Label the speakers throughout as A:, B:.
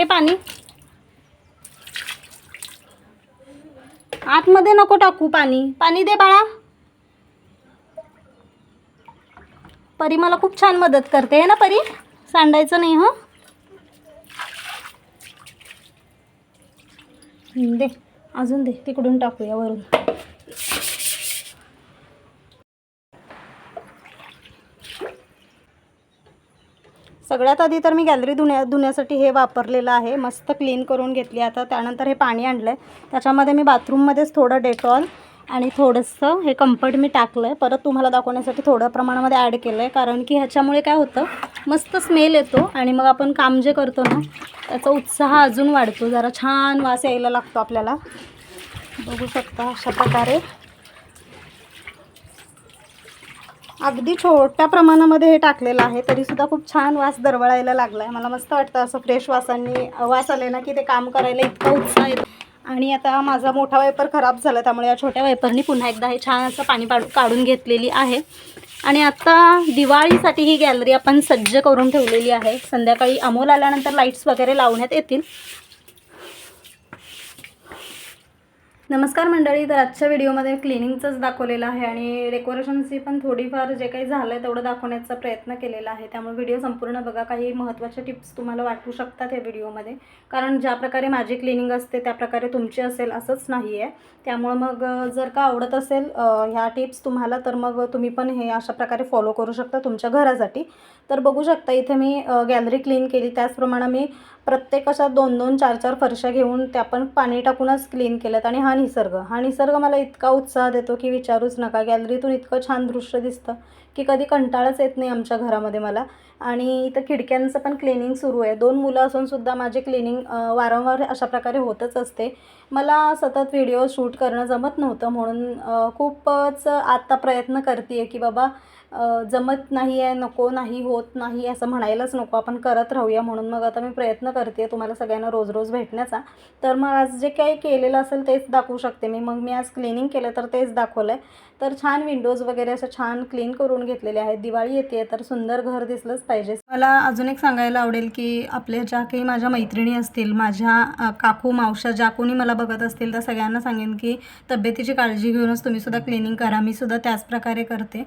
A: दे पाणी. आतमध्ये नको टाकू पाणी. पाणी दे बाळा. परी मला खूप छान मदत करते आहे ना परी? सांडायचं नाही हो? दे अजून दे तिकडून टाकूया वरून. सगळ्यात आधी तर मी गॅलरी धुण्या धुण्यासाठी हे वापरलेलं आहे. मस्त क्लीन करून घेतली. आता त्यानंतर हे पाणी आणलं आहे त्याच्यामध्ये मी बाथरूममध्येच थोडं डेटॉल आणि थोडंसं हे कम्फर्ट मी टाकलं आहे परत तुम्हाला दाखवण्यासाठी थोड्या प्रमाणामध्ये ॲड केलं आहे कारण की ह्याच्यामुळे काय होतं मस्त स्मेल येतो आणि मग आपण काम जे करतो ना त्याचा उत्साह अजून वाढतो. जरा छान वास यायला लागतो आपल्याला. बघू शकता अशा प्रकारे. अगदी छोट्या प्रमाणामध्ये हे टाकलेलं आहे तरीसुद्धा खूप छान वास दरवळायला लागला आहे मला मस्त वाटतं असं फ्रेश वासांनी वास आले ना की ते काम करायला इतका उत्साह येतो. आणि आता माझा मोठा वायपर खराब झाला त्यामुळे या छोट्या वायपरनी पुन्हा एकदा हे छान असं पाणी पाडू काढून घेतलेली आहे. आणि आता दिवाळीसाठी ही गॅलरी आपण सज्ज करून ठेवलेली आहे. संध्याकाळी अमोल आल्यानंतर लाईट्स वगैरे लावण्यात येतील. नमस्कार मंडळी तर आजच्या व्हिडिओमध्ये क्लिनिंगचंच दाखवलेलं आहे आणि डेकोरेशनची पण थोडीफार जे काही झालं आहे तेवढं दाखवण्याचा प्रयत्न केलेला आहे. त्यामुळे व्हिडिओ संपूर्ण बघा. काही महत्त्वाच्या टिप्स तुम्हाला वाटू शकतात या व्हिडिओमध्ये. कारण ज्या प्रकारे माझी क्लिनिंग असते त्या प्रकारे तुमची असेल असंच नाही आहे त्यामुळं मग जर का आवडत असेल ह्या टिप्स तुम्हाला तर मग तुम्ही पण हे अशा प्रकारे फॉलो करू शकता तुमच्या घरासाठी. तर बघू शकता इथे मी गॅलरी क्लीन केली. त्याचप्रमाणे मी प्रत्येक अशा दोन दोन चार चार फरशा घेऊन त्या पण पाणी टाकूनच क्लीन केल्यात. आणि हा निसर्ग. हा निसर्ग मला इतका उत्साह देतो की विचारूच नका. गॅलरीतून इतकं छान दृश्य दिसतं की कधी कंटाळाच येत नाही आमच्या घरामध्ये मला. आणि इथं खिडक्यांचं पण क्लिनिंग सुरू आहे. दोन मुलं असूनसुद्धा माझे क्लिनिंग वारंवार अशा प्रकारे होतच असते. मला सतत व्हिडिओ शूट करणं जमत नव्हतं म्हणून खूपच आत्ता प्रयत्न करते आहे की बाबा जमत नाही आहे नको नाही होत नाही असं म्हणायलाच नको. आपण करत राहूया म्हणून मग आता मी प्रयत्न करते तुम्हाला सगळ्यांना रोज रोज भेटण्याचा. तर मग आज जे काही केलेलं असेल तेच दाखवू शकते मी. मग मी आज क्लिनिंग केलं तर तेच दाखवलं आहे तर छान विंडोज वगैरे असं छान क्लीन करून घेतलेले आहेत. दिवाळी येते तर सुंदर घर दिसलंच पाहिजे. मला अजून एक सांगायला आवडेल की आपल्या ज्या काही माझ्या मैत्रिणी असतील माझ्या काकू मावशा ज्या कोणी मला बघत असतील त्या सगळ्यांना सांगेन की तब्येतीची काळजी घेऊनच तुम्ही सुद्धा क्लिनिंग करा. मी सुद्धा त्याच प्रकारे करते.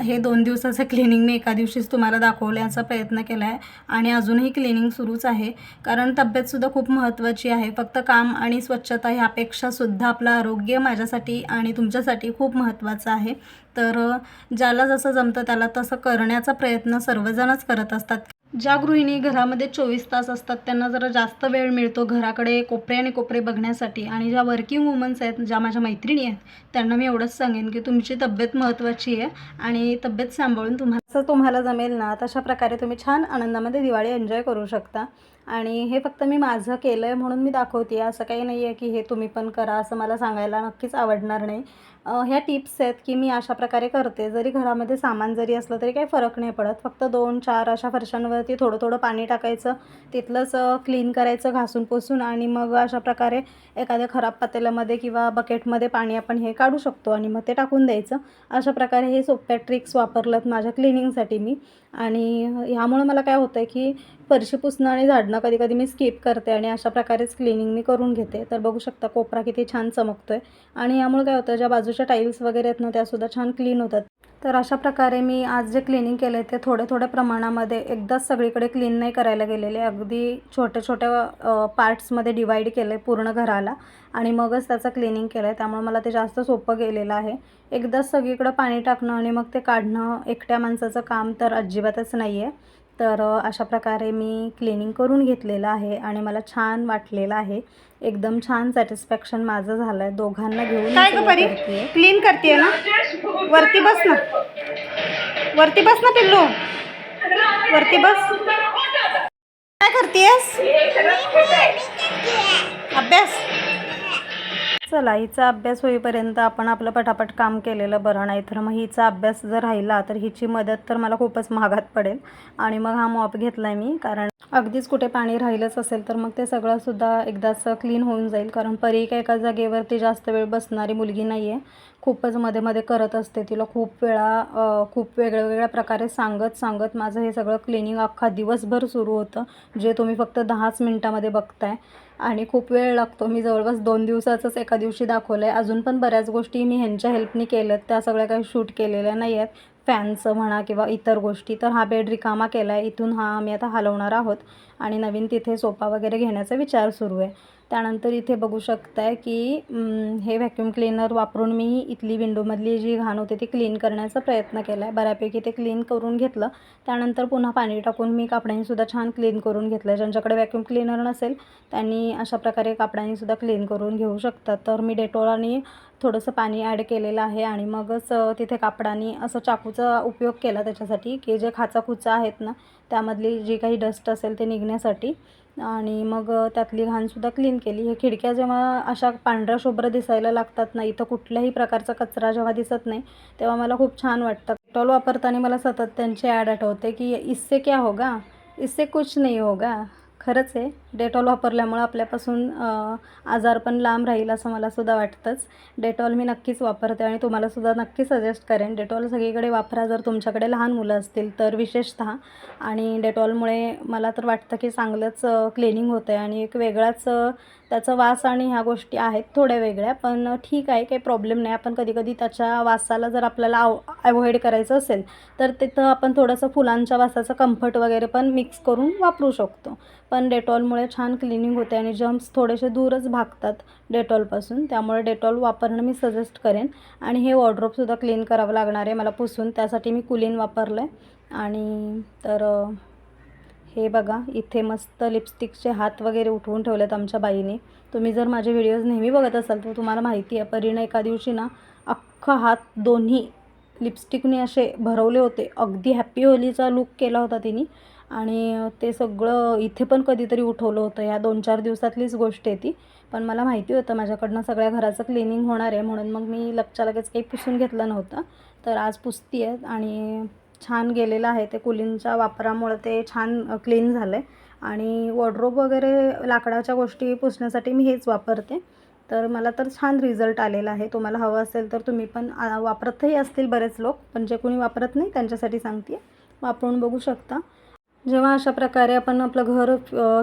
A: हे दोन दिवसाचं क्लिनिंग मी एका दिवशीच तुम्हाला दाखवण्याचा प्रयत्न केला आहे आणि अजूनही क्लिनिंग सुरूच आहे. कारण तब्येतसुद्धा खूप महत्त्वाची आहे. फक्त काम आणि स्वच्छता ह्यापेक्षासुद्धा आपलं आरोग्य माझ्यासाठी आणि तुमच्यासाठी खूप महत्त्वाचं आहे. तर ज्याला जसं जमतं त्याला तसं करण्याचा प्रयत्न सर्वजणच करत असतात. ज्या गृहिणी घरामध्ये चोवीस तास असतात त्यांना जरा जास्त वेळ मिळतो घराकडे कोपरे आणि कोपरे बघण्यासाठी. आणि ज्या वर्किंग वुमन्स आहेत ज्या माझ्या मैत्रिणी आहेत त्यांना मी एवढंच सांगेन की तुमची तब्येत महत्त्वाची आहे आणि तब्येत सांभाळून तुम्हाला जर तुम्हाला जमेल ना तशा प्रकारे तुम्ही छान आनंदामध्ये दिवाळी एन्जॉय करू शकता. आणि हे फक्त मी माझं केलं आहे म्हणून मी दाखवते असं काही नाही आहे की हे तुम्ही पण करा असं मला सांगायला नक्कीच आवडणार नाही. ह्या टिप्स आहेत की मी अशा प्रकारे करते. जरी घरामध्ये सामान जरी असलं तरी काही फरक नाही पडत. फक्त दोन चार अशा फरशांवरती थोडं थोडं पाणी टाकायचं तिथलंच क्लीन करायचं घासून पुसून आणि मग अशा प्रकारे एखाद्या खराब पातेल्यामध्ये किंवा बकेटमध्ये पाणी आपण हे काढू शकतो आणि मग ते टाकून द्यायचं. अशा प्रकारे हे सोप्या ट्रिक्स वापरल्यात माझ्या क्लिनिंगसाठी मी. आणि ह्यामुळं मला काय होतं आहे की फरशी पुसणं आणि झाडणं कधी कधी मी स्किप करते आणि अशा प्रकारेच क्लिनिंग मी करून घेते. तर बघू शकता कोपरा किती छान चमकतो आहे आणि यामुळे काय होतं ज्या बाजूच्या टाईल्स वगैरे आहेत ना त्यासुद्धा छान क्लीन होतात. तर अशा प्रकारे मी आज जे क्लिनिंग केलं आहे ते थोड्या थोड्या प्रमाणामध्ये एकदाच सगळीकडे क्लीन नाही करायला गेलेले. अगदी छोट्या छोट्या पार्ट्समध्ये डिवाईड केलं आहे पूर्ण घराला आणि मगच त्याचं क्लिनिंग केलं आहे त्यामुळे मला ते जास्त सोपं गेलेलं आहे. एकदाच सगळीकडं पाणी टाकणं आणि मग ते काढणं एकट्या माणसाचं काम तर अजिबातच नाही आहे तर अशा प्रकारे मी क्लिनिंग करून घेतलेलं आहे आणि मला छान वाटलेलं आहे. एकदम छान सॅटिस्फॅक्शन माझं झालं आहे दोघांना घेऊन
B: काय ग परी. क्लीन करते ना? वरती बस ना. वरती बस ना पिल्लू. वरती बस. काय करतेस अभ्यास.
A: चला हिचा अभ्यास होईपर्यंत आपण आपलं पटापट काम केलेलं बरं नाही. तर मग हिचा अभ्यास जर राहिला तर हिची मदत तर मला खूपच महागात पडेल. आणि मग हा मॉप घेतला आहे मी कारण अगदीच कुठे पाणी राहिलंच असेल तर मग ते सगळंसुद्धा एकदाच क्लीन होऊन जाईल. कारण परी काय एका जागेवरती जास्त वेळ बसणारी मुलगी नाही आहे खूपच मध्ये मध्ये करत असते. तिला खूप वेळा खूप वेगळ्या वेगळ्या प्रकारे सांगत सांगत माझं हे सगळं क्लिनिंग अख्खा दिवसभर सुरू होतं. जे तुम्ही फक्त दहाच मिनटामध्ये बघताय. आणि खूप वेळ लागतो. मी जवळपास दोन दिवसाचंच एका दिवशी दाखवलं आहे अजून पण बऱ्याच गोष्टी मी ह्यांच्या हेल्पनी केल्यात. त्या सगळ्या काही शूट केलेल्या नाही आहेत फॅनचं म्हणा किंवा इतर गोष्टी. तर हा बेड रिकामा केला आहे इथून हा आम्ही आता हलवणार आहोत. आणि नवीन तिथे सोफा वगैरे घेण्याचा विचार सुरू आहे. त्यानंतर इथे बघू शकताय की हे व्हॅक्यूम क्लीनर वापरून मी इथली विंडोमधली जी घाण होते ती क्लीन करण्याचा प्रयत्न केला आहे बऱ्यापैकी ते क्लीन करून घेतलं. त्यानंतर पुन्हा पाणी टाकून मी कापड्यांनीसुद्धा छान क्लीन करून घेतलं. ज्यांच्याकडे व्हॅक्यूम क्लीनर नसेल त्यांनी अशा प्रकारे कापड्यांनीसुद्धा क्लीन करून घेऊ शकतात. तर मी डेटॉल आणि थोडंसं पाणी ॲड केलेलं आहे आणि मगच तिथे कापडाने असं चाकूचा उपयोग केला त्याच्यासाठी की जे खाचाखुचा आहेत ना त्यामधली जी काही डस्ट असेल ते निघण्यासाठी. आणि मग त्यातली घाणसुद्धा क्लीन केली. हे खिडक्या जेव्हा अशा पांढऱ्या शुभ्र दिसायला लागतात ना इथं कुठल्याही प्रकारचा कचरा जेव्हा दिसत नाही तेव्हा मला खूप छान वाटतं. टॉल वापरताना मला सतत त्यांचे ॲड आठवते की इससे क्या होगा? इससे कुछ नाही होगा. खरंच आहे. डेटॉल वापरल्यामुळं आपल्यापासून आजार पण लांब राहील असं मला सुद्धा वाटतंच. डेटॉल मी नक्कीच वापरते आणि तुम्हालासुद्धा नक्की सजेस्ट करेन. डेटॉल सगळीकडे वापरा जर तुमच्याकडे लहान मुलं असतील तर विशेषतः. आणि डेटॉलमुळे मला तर वाटतं की चांगलंच क्लिनिंग होतं आहे आणि एक वेगळाच त्याचा वास आणि ह्या गोष्टी आहेत थोड्या वेगळ्या पण ठीक आहे काही प्रॉब्लेम नाही. आपण कधी कधी त्याच्या वासाला जर आपल्याला आव अवॉइड करायचं असेल तर तिथं आपण थोडंसं फुलांच्या वासाचं कम्फर्ट वगैरे पण मिक्स करून वापरू शकतो. पण डेटॉलमुळे छान क्लिनिंग होते आणि जम्स थोडेसे दूरच भागतात डेटॉलपासून. त्यामुळे डेटॉल वापरणं मी सजेस्ट करेन. आणि हे वॉर्ड्रोपसुद्धा क्लीन करावं लागणार आहे मला पुसून. त्यासाठी मी कुलीन वापरलं आहे आणि तर हे बघा इथे मस्त लिपस्टिकचे हात वगैरे उठवून ठेवलेत आमच्या बाईने. तुम्ही जर माझे व्हिडिओज नेहमी बघत असाल तर तुम्हाला माहिती आहे परीनं एका दिवशी ना अख्खा हात दोन्ही लिपस्टिकने असे भरवले होते. अगदी हॅपी होलीचा लुक केला होता तिने. आणि ते सगळं इथे पण कधीतरी उठवलं होतं. या दोन चार दिवसातलीच गोष्ट आहे ती. पण मला माहिती होतं माझ्याकडनं सगळ्या घराचं क्लिनिंग होणार आहे म्हणून मग मी लगच्या लगेच काही पुसून घेतलं नव्हतं. तर आज पुसती आहे आणि छान गेलेलं आहे ते कुलिंगच्या वापरामुळं ते छान क्लीन झालं आहे आणि वॉर्ड्रोब वगैरे लाकडाच्या गोष्टी पुसण्यासाठी मी हेच वापरते. तर मला तर छान रिझल्ट आलेला आहे. तुम्हाला हवं असेल तर तुम्ही पण वापरतही असतील बरेच लोक पण जे कोणी वापरत नाही त्यांच्यासाठी सांगते वापरून बघू शकता. जेव्हा अशा प्रकारे आपण आपलं घर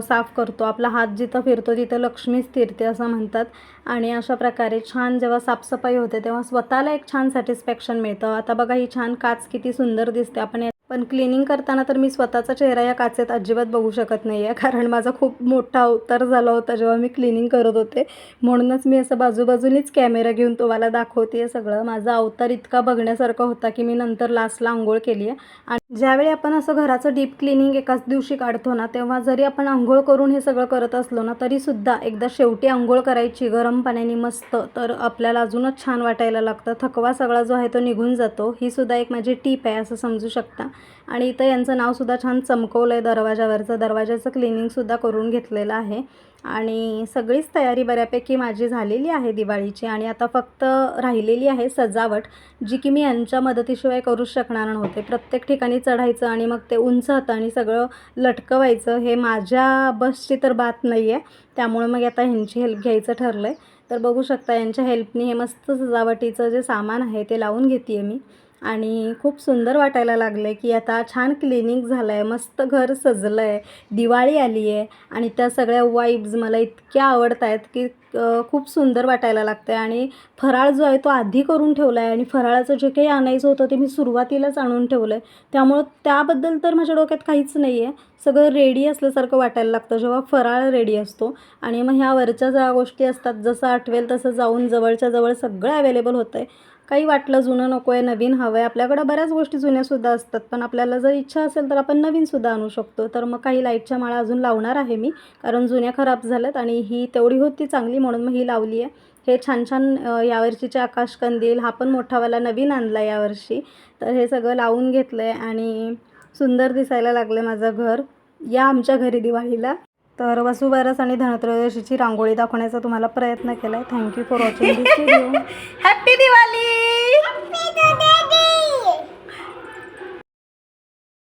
A: साफ करतो आपला हात जिथं फिरतो तिथं लक्ष्मी स्थिरते असं म्हणतात. आणि अशा प्रकारे छान जेव्हा साफसफाई होते तेव्हा स्वतःला एक छान सॅटिस्फॅक्शन मिळतं. आता बघा ही छान काच किती सुंदर दिसते. आपण पण क्लिनिंग करताना तर मी स्वतःचा चेहरा या काचेत अजिबात बघू शकत नाही आहे कारण माझा खूप मोठा अवतार झाला होता जेव्हा मी क्लिनिंग करत होते. म्हणूनच मी असं बाजूबाजूनीच कॅमेरा घेऊन तुम्हाला दाखवते सगळं. माझा अवतार इतका बघण्यासारखा होता की मी नंतर लास्टला आंघोळ केली आहे आणि ज्यावेळी आपण असं घराचं डीप क्लिनिंग एकाच दिवशी काढतो ना तेव्हा जरी आपण आंघोळ करून हे सगळं करत असलो ना तरीसुद्धा एकदा शेवटी आंघोळ करायची गरम पाण्याने मस्त तर आपल्याला अजूनच छान वाटायला लागतं. थकवा सगळा जो आहे तो निघून जातो. ही सुद्धा एक माझी टीप आहे असं समजू शकता. आणि इथं यांचं नावसुद्धा छान चमकवलं आहे दरवाजावरचं दरवाजाचं क्लिनिंगसुद्धा करून घेतलेलं आहे. आणि सगळीच तयारी बऱ्यापैकी माझी झालेली आहे दिवाळीची आणि आता फक्त राहिलेली आहे सजावट जी की मी यांच्या मदतीशिवाय करूच शकणार नव्हते. प्रत्येक ठिकाणी चढायचं आणि मग ते उंच हाताने सगळं लटकवायचं हे माझ्या बसची तर बात नाही आहे त्यामुळे मग आता ह्यांची हेल्प घ्यायचं ठरलं आहे तर बघू शकता यांच्या हेल्पनी हे मस्त सजावटीचं जे सामान आहे ते लावून घेते आहे मी. आणि खूप सुंदर वाटायला लागलं आहे की आता छान क्लिनिंग झालं आहे मस्त घर सजलं आहे दिवाळी आली आहे आणि त्या सगळ्या वाईब्स मला इतक्या आवडत आहेत की खूप सुंदर वाटायला लागतं आहे आणि फराळ जो आहे तो आधी करून ठेवला आहे आणि फराळाचं जे काही आणायचं होतं ते मी सुरुवातीलाच आणून ठेवलं आहे त्यामुळं त्याबद्दल तर माझ्या डोक्यात काहीच नाही आहे सगळं रेडी असल्यासारखं वाटायला लागतं जेव्हा फराळ रेडी असतो. आणि मग ह्या वरच्या ज्या गोष्टी असतात जसं आठवेल तसं जाऊन जवळच्या जवळ सगळं अवेलेबल होतं आहे काही वाटलं जुनं नको आहे नवीन हवं आहे आपल्याकडं बऱ्याच गोष्टी जुन्यासुद्धा असतात. पण आपल्याला जर इच्छा असेल तर आपण नवीनसुद्धा आणू शकतो. तर मग काही लाईटच्या माळा अजून लावणार आहे मी. कारण जुन्या खराब झाल्यात आणि ही तेवढी होती चांगली म्हणून मग ही लावली आहे. हे छान छान अ, यावर्षीचे आकाशकंदील हा पण मोठावाला नवीन आणला यावर्षी. तर हे सगळं लावून घेतलं आहे आणि सुंदर दिसायला लागलं माझं घर. या आमच्या घरी दिवाळीला. तर वसुबारस आणि धनत्रयोदशीची रांगोळी दाखवण्याचा तुम्हाला प्रयत्न केला आहे thank you for watching this video
B: happy Diwali